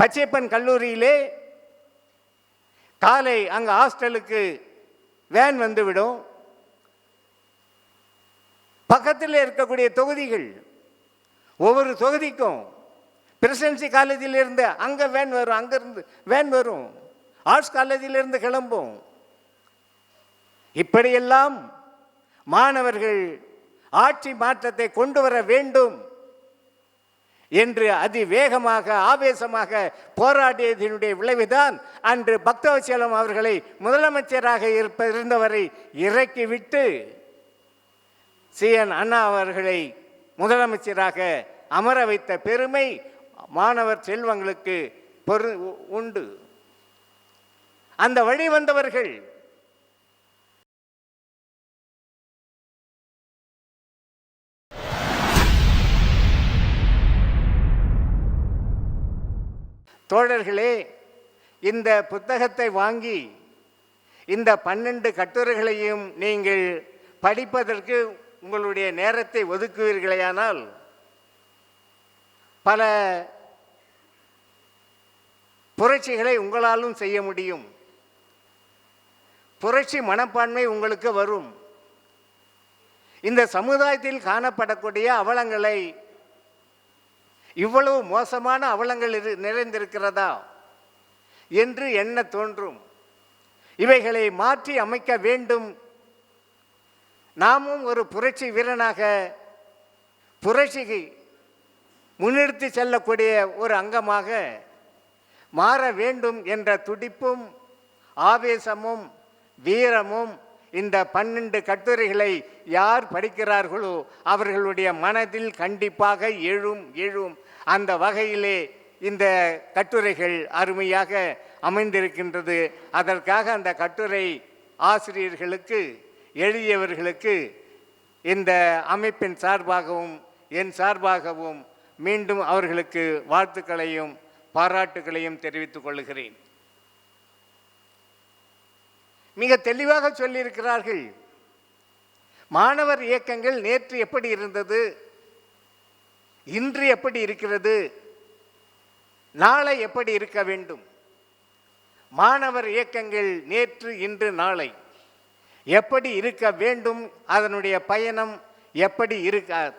பச்சைப்பன் கல்லூரியிலே காலை அங்கே ஹாஸ்டலுக்கு வேன் வந்துவிடும். பக்கத்தில் இருக்கக்கூடிய தொகுதிகள் ஒவ்வொரு தொகுதிக்கும் பிரசிடென்சி காலேஜிலிருந்து அங்கே வேன் வரும் அங்கேருந்து வேன் வரும் ஆர்ட்ஸ் காலேஜிலிருந்து கிளம்பும். இப்படியெல்லாம் மாணவர்கள் ஆட்சி மாற்றத்தை கொண்டு வர வேண்டும். என்று அதிவேகமாக ஆவேசமாக போராடியதனுடைய விளைவுதான் அன்று பக்தவச்சலம் அவர்களை முதலமைச்சராக இருப்ப இருந்தவரை இறக்கிவிட்டு சி என் அண்ணா அவர்களை முதலமைச்சராக அமர வைத்த பெருமை மாணவர் செல்வங்களுக்கு பொரு உண்டு. அந்த வழி வந்தவர்கள் தோழர்களே இந்த புத்தகத்தை வாங்கி இந்த பன்னெண்டு கட்டுரைகளையும் நீங்கள் படிப்பதற்கு உங்களுடைய நேரத்தை ஒதுக்குவீர்களேயானால் பல புரட்சிகளை உங்களாலும் செய்ய முடியும். புரட்சி மனப்பான்மை உங்களுக்கு வரும். இந்த சமுதாயத்தில் காணப்படக்கூடிய அவலங்களை இவ்வளவு மோசமான அவலங்கள் இரு நிறைந்திருக்கிறதா என்று எண்ண தோன்றும்? இவைகளை மாற்றி அமைக்க வேண்டும். நாமும் ஒரு புரட்சி வீரனாக புரட்சிக்கு முன்னிறுத்தி செல்லக்கூடிய ஒரு அங்கமாக மாற வேண்டும் என்ற துடிப்பும் ஆவேசமும் வீரமும் இந்த பன்னெண்டு கட்டுரைகளை யார் படிக்கிறார்களோ அவர்களுடைய மனதில் கண்டிப்பாக எழும் எழும். அந்த வகையிலே இந்த கட்டுரைகள் அருமையாக அமைந்திருக்கின்றது. அதற்காக அந்த கட்டுரை ஆசிரியர்களுக்கு எழுதியவர்களுக்கு இந்த அமைப்பின் சார்பாகவும் என் சார்பாகவும் மீண்டும் அவர்களுக்கு வாழ்த்துக்களையும் பாராட்டுகளையும் தெரிவித்துக் கொள்கிறேன். மிக தெளிவாக சொல்லியிருக்கிறார்கள். மாணவர் இயக்கங்கள் நேற்று எப்படி இருந்தது? இன்று எப்படி இருக்கிறது? நாளை எப்படி இருக்க வேண்டும்? மாணவர் இயக்கங்கள் நேற்று இன்று நாளை எப்படி இருக்க வேண்டும்? அதனுடைய பயணம் எப்படி இருக்க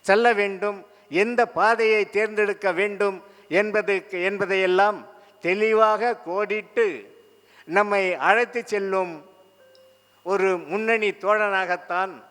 செல்ல வேண்டும்? எந்த பாதையை தேர்ந்தெடுக்க வேண்டும்? என்பது என்பதையெல்லாம் தெளிவாக கோடிட்டு நம்மை அழைத்து செல்லும் ஒரு முன்னணி தோழனாகத்தான்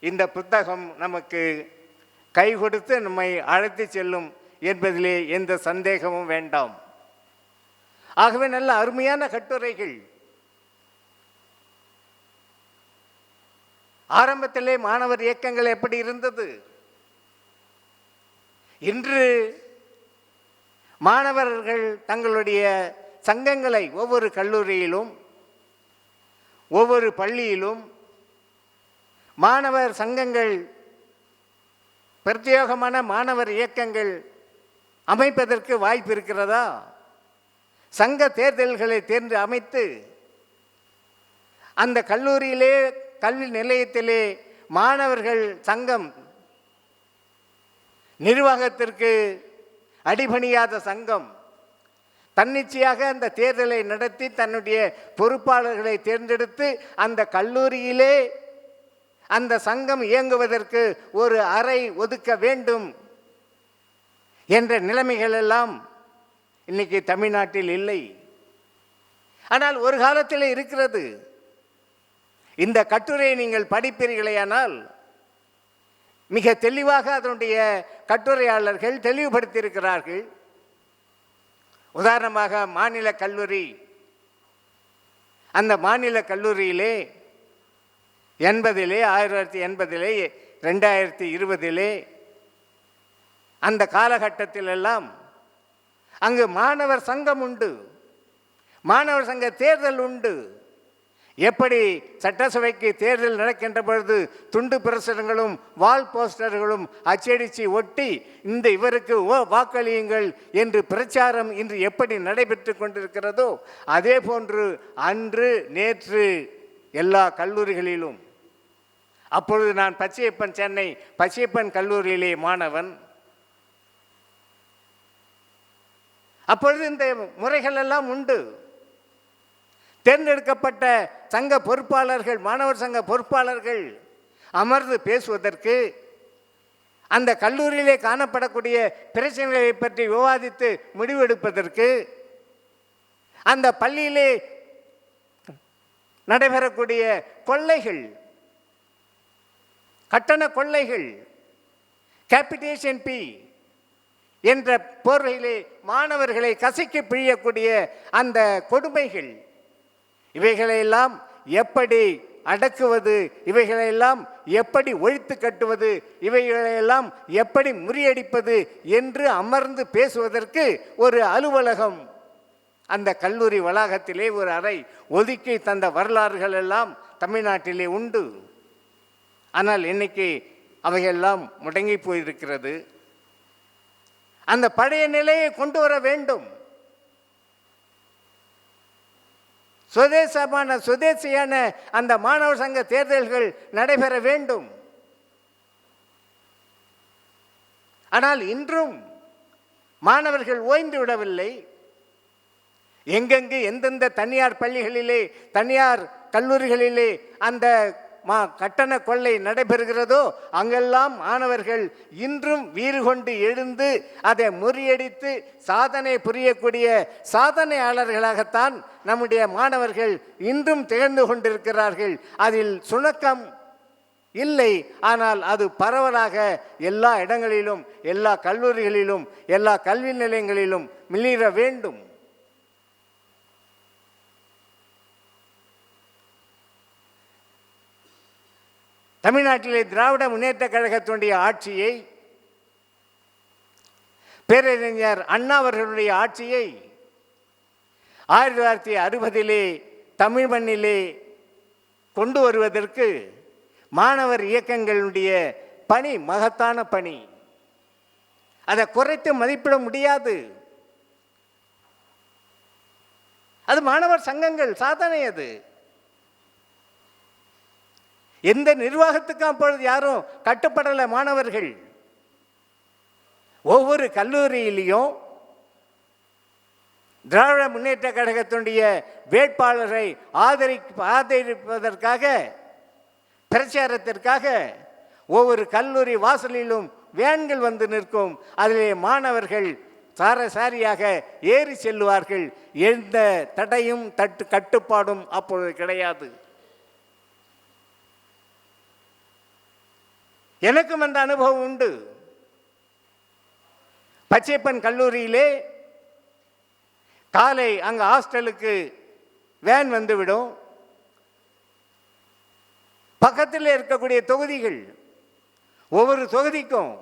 இந்த புத்தகம் நமக்கு கை கொடுத்து நம்மை அழைத்து செல்லும் என்பதிலே எந்த சந்தேகமும் வேண்டாம். ஆகவே நல்ல அருமையான கட்டுரைகள். ஆரம்பத்திலே மாணவர் இயக்கங்கள் எப்படி இருந்தது? இன்று மாணவர்கள் தங்களுடைய சங்கங்களை ஒவ்வொரு கல்லூரியிலும் ஒவ்வொரு பள்ளியிலும் மாணவர் சங்கங்கள் பிரத்யேகமான மாணவர் இயக்கங்கள் அமைப்பதற்கு வாய்ப்பு இருக்கிறதா? சங்க தேர்தல்களை தேர்ந்து அமைத்து அந்த கல்லூரியிலே கல்வி நிலையத்திலே மாணவர்கள் சங்கம் நிர்வாகத்திற்கு அடிபணியாத சங்கம் தன்னிச்சையாக அந்த தேர்தலை நடத்தி தன்னுடைய பொறுப்பாளர்களை தேர்ந்தெடுத்து அந்த கல்லூரியிலே அந்த சங்கம் இயங்குவதற்கு ஒரு அறை ஒதுக்க வேண்டும் என்ற நிலைமைகள் எல்லாம் இன்னைக்கு தமிழ்நாட்டில் இல்லை. ஆனால் ஒரு காலத்தில் இருக்கிறது. இந்த கட்டுரையை நீங்கள் படிப்பீர்களேயானால் மிக தெளிவாக அதனுடைய கட்டுரையாளர்கள் தெளிவுபடுத்தியிருக்கிறார்கள். உதாரணமாக மாநில கல்லூரி. அந்த மாநில கல்லூரியிலே எண்பதிலே ஆயிரத்தி தொள்ளாயிரத்தி எண்பதிலே ரெண்டாயிரத்தி இருபதிலே அந்த காலகட்டத்திலெல்லாம் அங்கு மாணவர் சங்கம் உண்டு. மாணவர் சங்க தேர்தல் உண்டு. எப்படி சட்டசபைக்கு தேர்தல் நடக்கின்ற பொழுது துண்டு பிரசுரங்களும் வால் போஸ்டர்களும் அச்சடித்து ஒட்டி இந்த இவருக்கு ஓ வாக்களியுங்கள் என்று பிரச்சாரம் இன்று எப்படி நடைபெற்று கொண்டிருக்கிறதோ அதே போன்று அன்று நேற்று எல்லா கல்லூரிகளிலும். அப்பொழுது நான் பச்சையப்பன் சென்னை பச்சையப்பன் கல்லூரியிலே மாணவன். அப்பொழுது இந்த முறைகள் எல்லாம் உண்டு. தேர்ந்தெடுக்கப்பட்ட சங்க பொறுப்பாளர்கள் மாணவர் சங்க பொறுப்பாளர்கள் அமர்ந்து பேசுவதற்கு அந்த கல்லூரியிலே காணப்படக்கூடிய பிரச்சனைகளை பற்றி விவாதித்து முடிவெடுப்பதற்கு அந்த பள்ளியிலே நடைபெறக்கூடிய கொள்ளைகள் கட்டண கொள்ளைகள் கேபிட்டேஷன் பி என்ற போர்வையிலே மாணவர்களை கசக்கி பிழியக்கூடிய அந்த கொடுமைகள் இவைகளையெல்லாம் எப்படி அடக்குவது? இவைகளையெல்லாம் எப்படி ஒழித்து கட்டுவது? இவைகளையெல்லாம் எப்படி முறியடிப்பது? என்று அமர்ந்து பேசுவதற்கு ஒரு அலுவலகம். அந்த கல்லூரி வளாகத்திலே ஒரு அறை ஒதுக்கி தந்த வரலாறுகள் எல்லாம் தமிழ்நாட்டிலே உண்டு. ஆனால் இன்னைக்கு அவையெல்லாம் முடங்கி போயிருக்கிறது. அந்த பழைய நிலையை கொண்டு வர வேண்டும். சுதேசமான சுதேசியான அந்த மாணவர் சங்க தேர்தல்கள் நடைபெற வேண்டும். ஆனால் இன்றும் மாணவர்கள் ஓய்ந்து விடவில்லை. எங்கெங்கு எந்தெந்த தனியார் பள்ளிகளிலே தனியார் கல்லூரிகளிலே அந்த மா கட்டண கொள்ளை நடைபெறுகிறதோ அங்கெல்லாம் மாணவர்கள் இன்றும் வீறு கொண்டு எழுந்து அதை முறியடித்து சாதனை புரியக்கூடிய சாதனையாளர்களாகத்தான் நம்முடைய மாணவர்கள் இன்றும் திகழ்ந்து கொண்டிருக்கிறார்கள். அதில் சுணக்கம் இல்லை. ஆனால் அது பரவலாக எல்லா இடங்களிலும் எல்லா கல்லூரிகளிலும் எல்லா கல்வி நிலையங்களிலும் மிளிர வேண்டும். தமிழ்நாட்டிலே திராவிட முன்னேற்ற கழகத்தினுடைய ஆட்சியை பேரறிஞர் அண்ணா அவர்களுடைய ஆட்சியை ஆயிரத்தி தொள்ளாயிரத்தி அறுபதிலே தமிழ் மண்ணிலே கொண்டு வருவதற்கு மாணவர் இயக்கங்களுடைய பணி மகத்தான பணி. அதை குறைத்து மதிப்பிட முடியாது. அது மாணவர் சங்கங்கள் சாதனை அது. எந்த நிர்வாகத்துக்கும் அப்பொழுது யாரும் கட்டுப்படலை மாணவர்கள்? ஒவ்வொரு கல்லூரியிலையும் திராவிட முன்னேற்ற கழகத்தினுடைய வேட்பாளரை ஆதரி ஆதரிப்பதற்காக பிரச்சாரத்திற்காக ஒவ்வொரு கல்லூரி வாசலிலும் வேன்கள் வந்து நிற்கும். அதிலே மாணவர்கள் சாரசாரியாக ஏறி செல்லுவார்கள். எந்த தடையும் தட்டு கட்டுப்பாடும் அப்பொழுது கிடையாது. எனக்கும் அந்த அனுபவம் உண்டு. பச்சைப்பன் கல்லூரியிலே காலை அங்கே ஹாஸ்டலுக்கு வேன் வந்துவிடும். பக்கத்தில் இருக்கக்கூடிய தொகுதிகள் ஒவ்வொரு தொகுதிக்கும்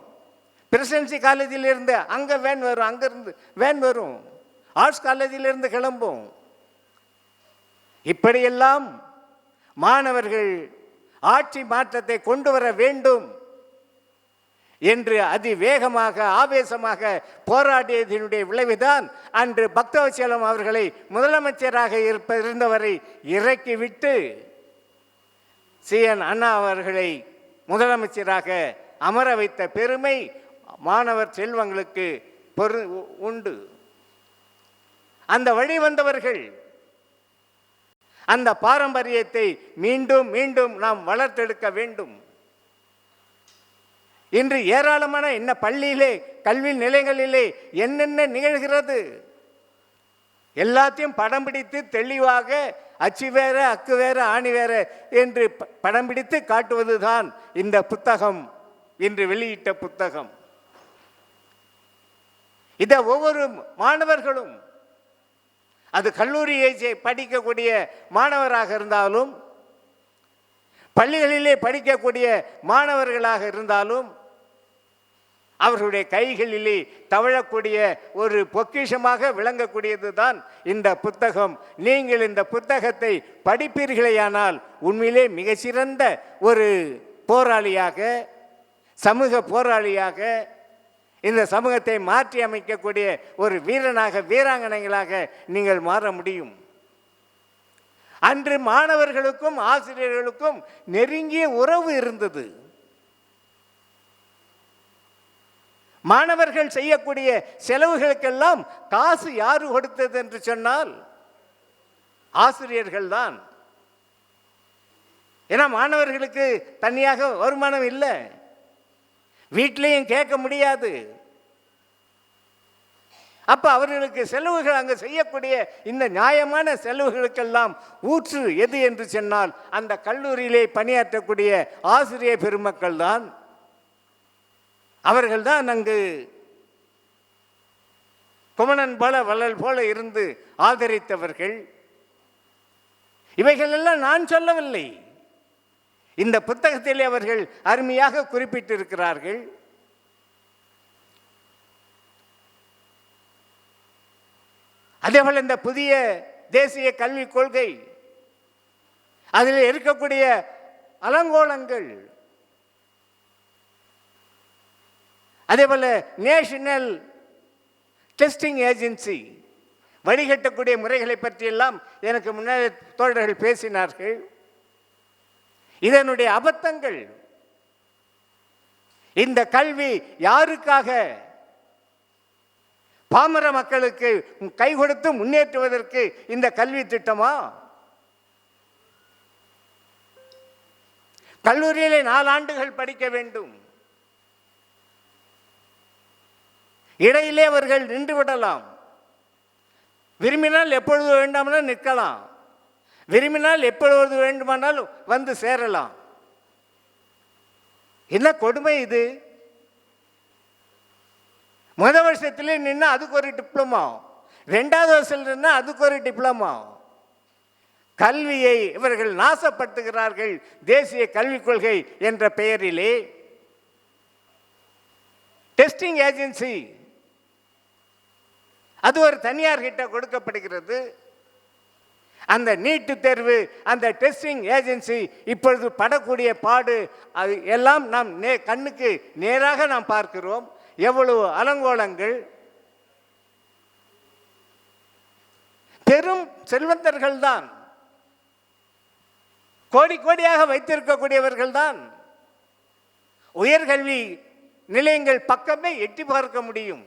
பிரசிடென்சி காலேஜிலிருந்து அங்கே வேன் வரும் அங்கேருந்து வேன் வரும். ஆர்ட்ஸ் காலேஜிலிருந்து கிளம்பும். இப்படியெல்லாம் மாணவர்கள் ஆட்சி மாற்றத்தை கொண்டு வர வேண்டும். என்று அதிவேகமாக ஆவேசமாக போராடியதனுடைய விளைவுதான் அன்று பக்தவச்சலம் அவர்களை முதலமைச்சராக இருப்ப இருந்தவரை இறக்கிவிட்டு சி என் அண்ணா அவர்களை முதலமைச்சராக அமர வைத்த பெருமை மாணவர் செல்வங்களுக்கு பொரு உண்டு. அந்த வழி வந்தவர்கள் அந்த பாரம்பரியத்தை மீண்டும் மீண்டும் நாம் வளர்த்தெடுக்க வேண்டும். இன்று ஏராளமான என்ன பள்ளியிலே கல்வி நிலையங்களிலே என்னென்ன நிகழ்கிறது? எல்லாத்தையும் படம் பிடித்து தெளிவாக அச்சு வேற அக்கு வேற ஆணி வேற என்று படம் பிடித்து காட்டுவதுதான் இந்த புத்தகம் இன்று வெளியிட்ட புத்தகம். இதை ஒவ்வொரு மாணவர்களும் அது கல்லூரியை ஏஜை படிக்கக்கூடிய மாணவராக இருந்தாலும் பள்ளிகளிலே படிக்கக்கூடிய மாணவர்களாக இருந்தாலும் அவர்களுடைய கைகளிலே தவழக்கூடிய ஒரு பொக்கிஷமாக விளங்கக்கூடியது தான் இந்த புத்தகம். நீங்கள் இந்த புத்தகத்தை படிப்பீர்களேயானால் உண்மையிலே மிகச்சிறந்த ஒரு போராளியாக சமூக போராளியாக இந்த சமூகத்தை மாற்றி அமைக்கக்கூடிய ஒரு வீரனாக வீராங்கனைகளாக நீங்கள் மாற முடியும். அன்று மாணவர்களுக்கும் ஆசிரியர்களுக்கும் நெருங்கிய உறவு இருந்தது. மாணவர்கள் செய்யக்கூடிய செலவுகளுக்கெல்லாம் காசு யாரு கொடுத்தது என்று சொன்னால் ஆசிரியர்கள் தான். ஏன்னா மாணவர்களுக்கு தனியாக வருமானம் இல்லை. வீட்லேயும் கேட்க முடியாது. அப்ப அவர்களுக்கு செலவுகள் அங்கு செய்யக்கூடிய இந்த நியாயமான செலவுகளுக்கெல்லாம் ஊற்று எது என்று சொன்னால் அந்த கல்லூரியிலே பணியாற்றக்கூடிய ஆசிரியர் பெருமக்கள் தான். அவர்கள் தான் அங்கு குமணன் போல வள்ளல் போல இருந்து ஆதரித்தவர்கள். இவைகள் எல்லாம் நான் சொல்லவில்லை. இந்த புத்தகத்திலே அவர்கள் அருமையாக குறிப்பிட்டிருக்கிறார்கள். அதேபோல் இந்த புதிய தேசிய கல்விக் கொள்கை அதில் இருக்கக்கூடிய அலங்கோலங்கள் அதே போல் நேஷனல் டெஸ்டிங் ஏஜென்சி வழிகட்டக்கூடிய முறைகளை பற்றியெல்லாம் எனக்கு முன்னாடி தோழர்கள் பேசினார்கள். இதனுடைய அபத்தங்கள் இந்த கல்வி யாருக்காக? பாமர மக்களுக்கு கை கொடுத்து முன்னேற்றுவதற்கு இந்த கல்வி திட்டமா? கல்லூரியிலே நாலாண்டுகள் படிக்க வேண்டும். இடையிலே அவர்கள் நின்று விடலாம் விரும்பினால் எப்பொழுது வேண்டாமனால் நிற்கலாம். விரும்பினால் எப்பொழுது வேண்டுமானால் வந்து சேரலாம். என்ன கொடுமை இது? முத வருஷத்திலே நின்று அதுக்கு ஒரு டிப்ளமா ரெண்டாவது வருஷத்தில் நின்று அதுக்கு ஒரு டிப்ளமா கல்வியை இவர்கள் நாசப்படுத்துகிறார்கள். தேசிய கல்விக் கொள்கை என்ற பெயரிலே. டெஸ்டிங் ஏஜென்சி அது ஒரு தனியார்கிட்ட கொடுக்கப்படுகிறது. அந்த நீட்டு தேர்வு அந்த டெஸ்டிங் ஏஜென்சி இப்பொழுது படக்கூடிய பாடு அது எல்லாம் நாம் நே கண்ணுக்கு நேராக நாம் பார்க்கிறோம். எவ்வளவு அலங்கோலங்கள். பெரும் செல்வந்தர்கள் தான். கோடி கோடியாக வைத்திருக்கக்கூடியவர்கள் தான். உயர்கல்வி நிலையங்கள் பக்கமே எட்டி பார்க்க முடியும்.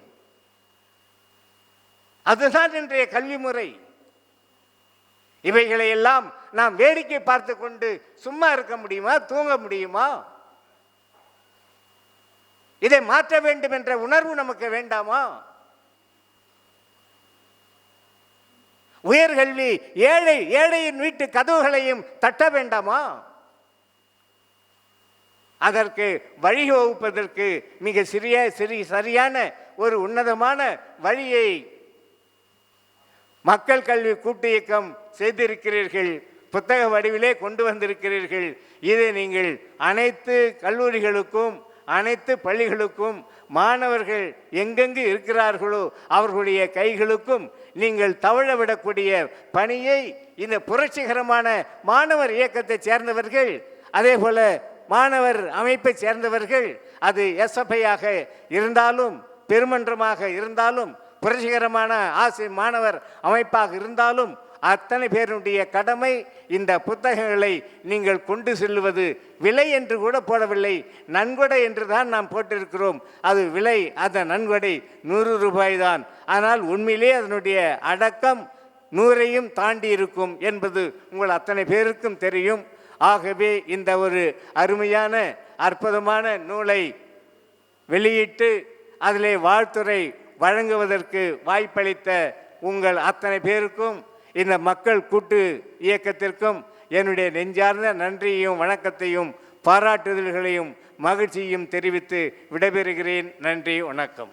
அதுதான் இன்றைய கல்வி முறை. இவைகளை எல்லாம் நாம் வேடிக்கை பார்த்து கொண்டு சும்மா இருக்க முடியுமா தூங்க முடியுமா? இதை மாற்ற வேண்டும் என்ற உணர்வு நமக்கு வேண்டாமா? உயர்கல்வி ஏழை ஏழையின் வீட்டு கதவுகளையும் தட்ட வேண்டாமா? அதற்கு வழிவகுப்பதற்கு மிக சிறிய சிறி சரியான ஒரு உன்னதமான வழியை மக்கள் கல்வி கூட்டு இயக்கம் செய்திருக்கிறீர்கள் புத்தக வடிவிலே கொண்டு வந்திருக்கிறீர்கள். இதை நீங்கள் அனைத்து கல்லூரிகளுக்கும் அனைத்து பள்ளிகளுக்கும் மாணவர்கள் எங்கெங்கு இருக்கிறார்களோ அவர்களுடைய கைகளுக்கும் நீங்கள் தவழ விடக்கூடிய பணியை இந்த புரட்சிகரமான மாணவர் இயக்கத்தை சேர்ந்தவர்கள் அதே போல மாணவர் அமைப்பை சேர்ந்தவர்கள் அது எஸ்எஃப்ஐயாக இருந்தாலும் பெருமன்றமாக இருந்தாலும் புரட்சிகரமான ஆசை மாணவர் அமைப்பாக இருந்தாலும் அத்தனை பேருடைய கடமை இந்த புத்தகங்களை நீங்கள் கொண்டு செல்வது விலை என்று கூட போடவில்லை. நன்கொடை என்று தான் நாம் போட்டிருக்கிறோம். அது விலை அந்த நன்கொடை நூறு ரூபாய் தான். ஆனால் உண்மையிலே அதனுடைய அடக்கம் நூறையும் தாண்டி இருக்கும் என்பது உங்கள் அத்தனை பேருக்கும் தெரியும். ஆகவே இந்த ஒரு அருமையான அற்புதமான நூலை வெளியிட்டு அதிலே வாழ்த்துறை வழங்குவதற்கு வாய்ப்பளித்த உங்கள் அத்தனை பேருக்கும் இந்த மக்கள் கூட்டு இயக்கத்திற்கும் என்னுடைய நெஞ்சார்ந்த நன்றியையும் வணக்கத்தையும் பாராட்டுதல்களையும் மகிழ்ச்சியும் தெரிவித்து விடைபெறுகிறேன். நன்றி வணக்கம்.